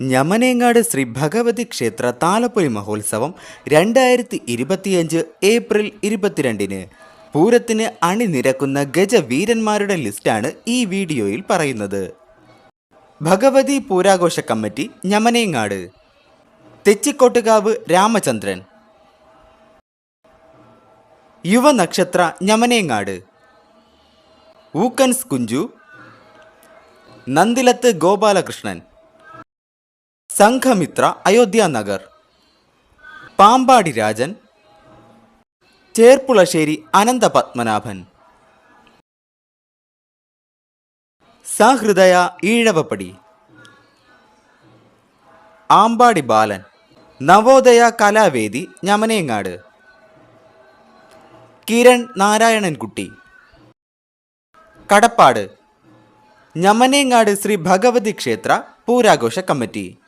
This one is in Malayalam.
ഞമനേങ്ങാട് ശ്രീ ഭഗവതി ക്ഷേത്ര താലപ്പൊലി മഹോത്സവം രണ്ടായിരത്തി ഇരുപത്തിയഞ്ച് ഏപ്രിൽ ഇരുപത്തിരണ്ടിന്. പൂരത്തിന് അണിനിരക്കുന്ന ഗജവീരന്മാരുടെ ലിസ്റ്റാണ് ഈ വീഡിയോയിൽ പറയുന്നത്. ഭഗവതി പൂരാഘോഷ കമ്മിറ്റി ഞമനേങ്ങാട്. തെച്ചിക്കോട്ടുകാവ് രാമചന്ദ്രൻ. യുവനക്ഷത്ര ഞമനേങ്ങാട്. ഊക്കൻസ് കുഞ്ചു. നന്ദിലത്ത് ഗോപാലകൃഷ്ണൻ. സംഘമിത്ര അയോധ്യ നഗർ പാമ്പാടി രാജൻ. ചേർപ്പുളശ്ശേരി അനന്തപത്മനാഭൻ. സഹൃദയ ഈഴവപ്പടി. ആമ്പാടി ബാലൻ. നവോദയ കലാവേദി ഞമനേങ്ങാട്. കിരൺ നാരായണൻകുട്ടി. കടപ്പാട്. ഞമനേങ്ങാട് ശ്രീ ഭഗവതി ക്ഷേത്ര പൂരാഘോഷ കമ്മിറ്റി.